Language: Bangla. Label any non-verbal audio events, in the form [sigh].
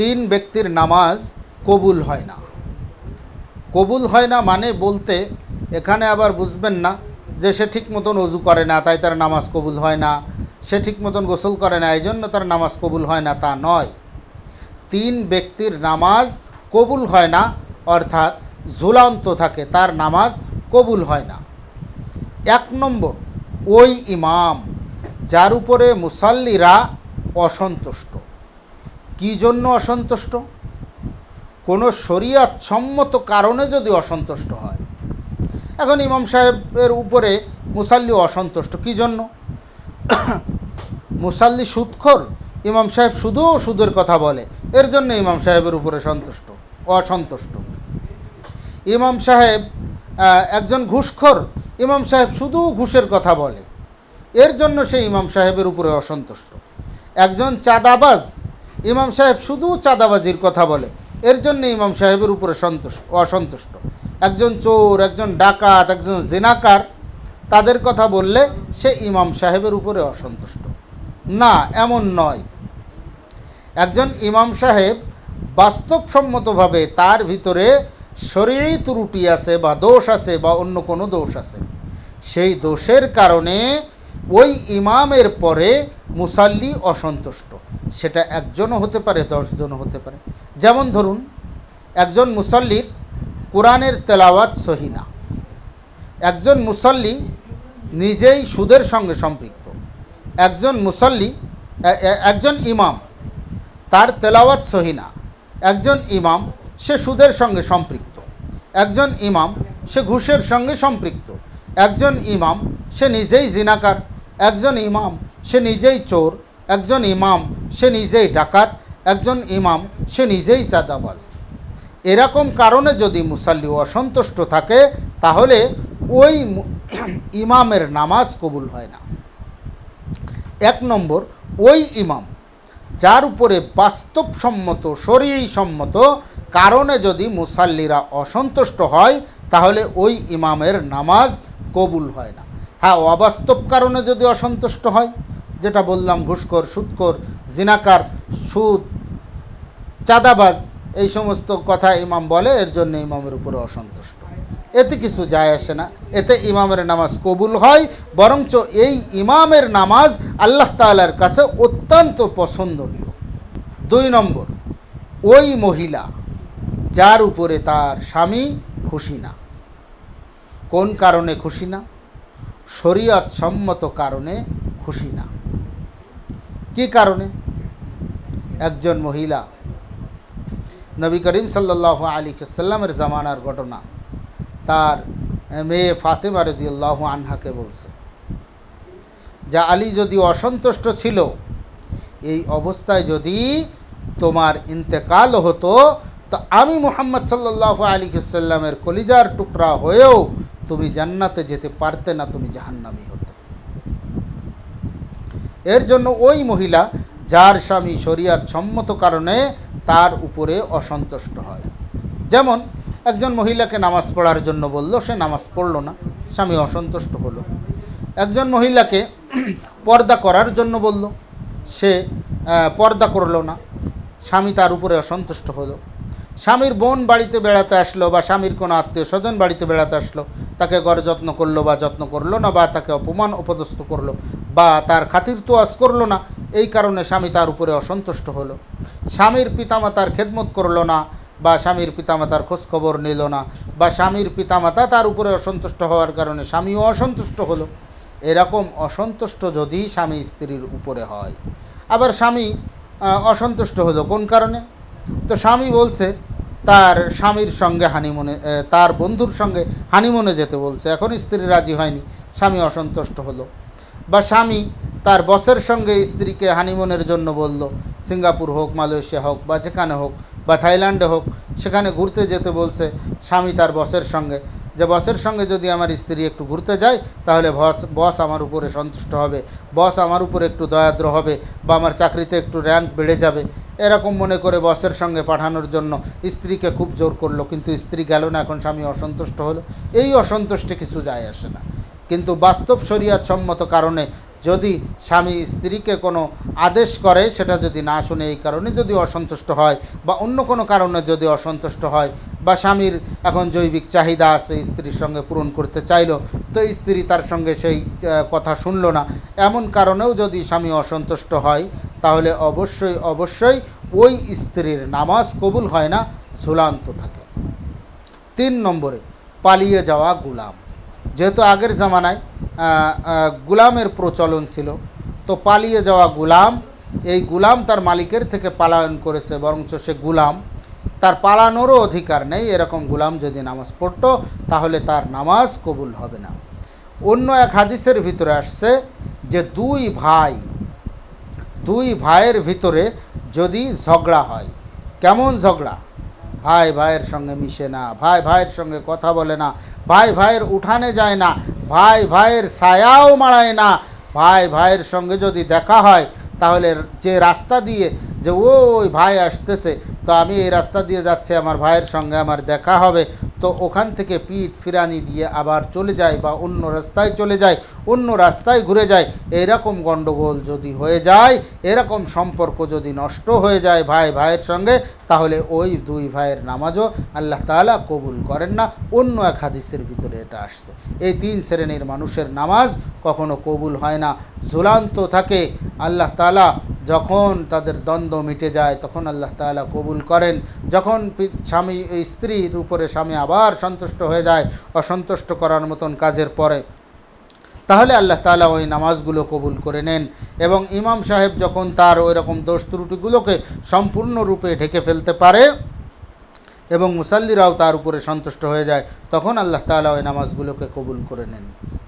তিন ব্যক্তির নামাজ কবুল হয় না। কবুল হয় না মানে বলতে এখানে আবার বুঝবেন না যে সে ঠিক মতন অজু করে না, তাই তার নামাজ কবুল হয় না। সে ঠিক মতন গোসল করে না, এই জন্য তার নামাজ কবুল হয় না, তা নয়। তিন ব্যক্তির নামাজ কবুল হয় না, অর্থাৎ ঝুলান্ত থাকে, তার নামাজ কবুল হয় না। এক নম্বর, ওই ইমাম যার উপরে মুসাল্লিরা অসন্তুষ্ট। কি জন্য অসন্তুষ্ট? কোনো শরিয়াত সম্মত কারণে যদি অসন্তুষ্ট হয়। এখন ইমাম সাহেবের উপরে মুসাল্লি অসন্তুষ্ট কি জন্য মুসাল্লি সুদখোর, ইমাম সাহেব শুধু সুদের কথা বলে, এর জন্য ইমাম সাহেবের উপরে সন্তুষ্ট, অসন্তুষ্ট। ইমাম সাহেব একজন ঘুষখোর, ইমাম সাহেব শুধু ঘুষের কথা বলে, এর জন্য সে ইমাম সাহেবের উপরে অসন্তুষ্ট। একজন চাঁদাবাজ ইমাম সাহেব শুধু চাঁদাবাজির কথা বলে। এর জন্য ইমাম সাহেবের উপরে সন্তুষ্ট, অসন্তুষ্ট। একজন চোর, একজন ডাকাত, একজন জেনাকার, তাদের কথা বললে সে ইমাম সাহেবের উপরে অসন্তুষ্ট। না, এমন নয়। একজন ইমাম সাহেব বাস্তবসম্মতভাবে তার ভিতরে শরীরেই ত্রুটি আছে বা দোষ আছে বা অন্য কোনো দোষ আছে। সেই দোষের কারণে ওই ইমামের পরে মুসাল্লি অসন্তুষ্ট। সেটা একজনও হতে পারে, দশজনও হতে পারে। যেমন ধরুন, একজন মুসল্লির কোরআনের তেলাওয়াত সহিনা একজন মুসল্লি নিজেই সুদের সঙ্গে সম্পৃক্ত। একজন মুসল্লি একজন ইমাম, তার তেলাওয়াত সহিনা একজন ইমাম, সে সুদের সঙ্গে সম্পৃক্ত। একজন ইমাম, সে ঘুষের সঙ্গে সম্পৃক্ত। একজন ইমাম, সে নিজেই জিনাকার। একজন ইমাম, সে নিজেই চোর, একজন ইমাম, সে নিজেই ডাকাত, একজন ইমাম, সে নিজেই চাঁদাবাজ। এরকম কারণে যদি মুসাল্লি অসন্তুষ্ট থাকে, তাহলে ওই [clears throat] ইমামের নামাজ কবুল হয় না। এক নম্বর, ওই ইমাম, যার উপরে বাস্তবসম্মত শরীর সম্মত কারণে যদি মুসাল্লিরা অসন্তুষ্ট হয়, তাহলে ওই ইমামের নামাজ কবুল হয় না। হ্যাঁ অবাস্তব কারণে যদি অসন্তুষ্ট হয়, যেটা বললাম, ঘুষখোর, সুদখোর, জিনাকার, সুদ, চাঁদাবাজ, এই সমস্ত কথা ইমাম বলে, এর জন্য ইমামের উপরে অসন্তুষ্ট। এতে কিছু যায় আসে না। এতে ইমামের নামাজ কবুল হয়, বরঞ্চ এই ইমামের নামাজ আল্লাহ তাআলার কাছে অত্যন্ত পছন্দনীয়। দুই নম্বর, ওই মহিলা যার উপরে তার স্বামী খুশি না। কোন কারণে খুশি না? শরীয়ত সম্মত কারণে খুশি না। কি কারণে? একজন মহিলা। নবী করিম সাল্লাহ আলী সাল্লামের জামানার ঘটনা। তার মেয়ে ফাতেমা রদিউল্লাহ আনহাকে বলছে, যা আলী যদি অসন্তুষ্ট ছিল, এই অবস্থায় যদি তোমার ইন্তেকাল হতো, তো আমি মোহাম্মদ সাল্লাহ আলী সাল্লামের কলিজার টুকরা হয়েও তুমি জান্নাতে যেতে পারতে না, তুমি জাহান্নামি হতে। এর জন্য ওই মহিলা যার স্বামী শরিয়াত সম্মত কারণে তার উপরে অসন্তুষ্ট হয়। যেমন একজন মহিলাকে নামাজ পড়ার জন্য বলল, সে নামাজ পড়ল না, স্বামী অসন্তুষ্ট হলো। একজন মহিলাকে [clears throat] পর্দা করার জন্য বলল, সে পর্দা করল না, স্বামী তার উপরে অসন্তুষ্ট হলো। স্বামীর বোন বাড়িতে বেড়াতে আসলো বা স্বামীর কোনো আত্মীয় স্বজন বাড়িতে বেড়াতে আসলো, তাকে গড় যত্ন করল বা যত্ন করল না বা তাকে অপমান, অপদস্থ করল বা তার খাতির তো তোয়াজ করল না, এই কারণে স্বামী তার উপরে অসন্তুষ্ট হলো। স্বামীর পিতামাতার খেদমত করল না বা স্বামীর পিতামাতার খোঁজখবর নিল না বা স্বামীর পিতামাতা তার উপরে অসন্তুষ্ট হওয়ার কারণে স্বামীও অসন্তুষ্ট হলো। এরকম অসন্তুষ্ট যদি স্বামী স্ত্রীর উপরে হয়। আবার স্বামী অসন্তুষ্ট হলো কোন কারণে? তো স্বামী বলছে তার স্বামীর সঙ্গে হানিমুনে তার বন্ধুর সঙ্গে হানিমুনে যেতে বলছে। এখন স্ত্রী রাজি হয়নি, স্বামী অসন্তুষ্ট হলো। বা স্বামী তার বসের সঙ্গে স্ত্রীকে হানিমুনের জন্য বলল, সিঙ্গাপুর হোক, মালয়েশিয়া হোক, বা যেখানে হোক, বা থাইল্যান্ডে হোক, সেখানে ঘুরতে যেতে বলছে স্বামী তার বসের সঙ্গে। যে বসের সঙ্গে যদি আমার স্ত্রী একটু ঘুরতে যায়, তাহলে বস বস আমার উপরে সন্তুষ্ট হবে। বস আমার উপরে একটু দয়াদ্র হবে বা আমার চাকরিতে একটু র্যাঙ্ক বেড়ে যাবে। এরকম মনে করে বসের সঙ্গে পাঠানোর জন্য স্ত্রীকে খুব জোর করল, কিন্তু স্ত্রী গেল না, এখন স্বামী অসন্তুষ্ট হলো। এই অসন্তুষ্টে কিছু যায় আসে না। কিন্তু বাস্তব শরিয়াত সম্মত কারণে যদি স্বামী স্ত্রীকে কোনো আদেশ করে, সেটা যদি না শুনে এই কারণে যদি অসন্তুষ্ট হয় বা অন্য কোনো কারণে যদি অসন্তুষ্ট হয় বা স্বামীর এখন জৈবিক চাহিদা আছে, স্ত্রীর সঙ্গে পূরণ করতে চাইলো, তো স্ত্রী তার সঙ্গে সেই কথা শুনলো না। এমন কারণেও যদি স্বামী অসন্তুষ্ট হয়, তাহলে অবশ্যই অবশ্যই ওই স্ত্রীর নামাজ কবুল হয় না, ঝুলান্ত থাকে। তিন নম্বরে, পালিয়ে যাওয়া গুলাম। যেহেতু আগের জামানায় গুলামের প্রচলন ছিল, তো পালিয়ে যাওয়া গুলাম, এই গুলাম তার মালিকের থেকে পালায়ন করেছে, বরঞ্চ সে গুলাম তার পালানোরও অধিকার নেই। এরকম গুলাম যদি নামাজ পড়ত, তাহলে তার নামাজ কবুল হবে না। অন্য এক হাদিসের ভিতরে আসছে যে দুই ভাই, দুই ভাইয়ের ভিতরে যদি ঝগড়া হয়, কেমন ঝগড়া? ভাই ভাইয়ের সঙ্গে মিশে না, ভাই ভাইয়ের সঙ্গে কথা বলে না, ভাই ভাইয়ের উঠানে যায় না, ভাই ভাইয়ের ছায়াও মারায় না, ভাই ভাইয়ের সঙ্গে যদি দেখা হয় তাহলে যে রাস্তা দিয়ে যে, ওই ভাই আসতেছে। তো আমি এই রাস্তা দিয়ে যাচ্ছি, আমার ভাইয়ের সঙ্গে আমার দেখা হবে। তো ওখান থেকে পিঠ ফিরানি দিয়ে আবার চলে যায় বা অন্য রাস্তায় চলে যায়, অন্য রাস্তায় ঘুরে যায়। এরকম গণ্ডগোল যদি হয়ে যায়, এরকম সম্পর্ক যদি নষ্ট হয়ে যায় ভাই ভাইয়ের সঙ্গে, তাহলে ওই দুই ভাইয়ের নামাজও আল্লাহ তালা কবুল করেন না। অন্য এক হাদিসের ভিতরে এটা আসছে। এই তিন শ্রেণির মানুষের নামাজ কখনো কবুল হয় না। ঝুলান্ত থাকে। আল্লাহ তাআলা যখন তাদের দ্বন্দ্ব মিটে যায়, তখন আল্লাহ তাআলা কবুল করেন। যখন স্বামী স্ত্রীর উপরে স্বামী আবার সন্তুষ্ট হয়ে যায়, অসন্তুষ্ট করার মতন কাজের পরে, তাহলে আল্লাহ তাআলা ওই নামাজগুলো কবুল করে নেন এবং ইমাম সাহেব যখন তার ওই রকম দোষ ত্রুটিগুলোকে সম্পূর্ণরূপে ঢেকে ফেলতে পারে এবং মুসাল্লিরাও তার উপরে সন্তুষ্ট হয়ে যায়, তখন আল্লাহ তাআলা ওই নামাজগুলোকে কবুল করে নেন।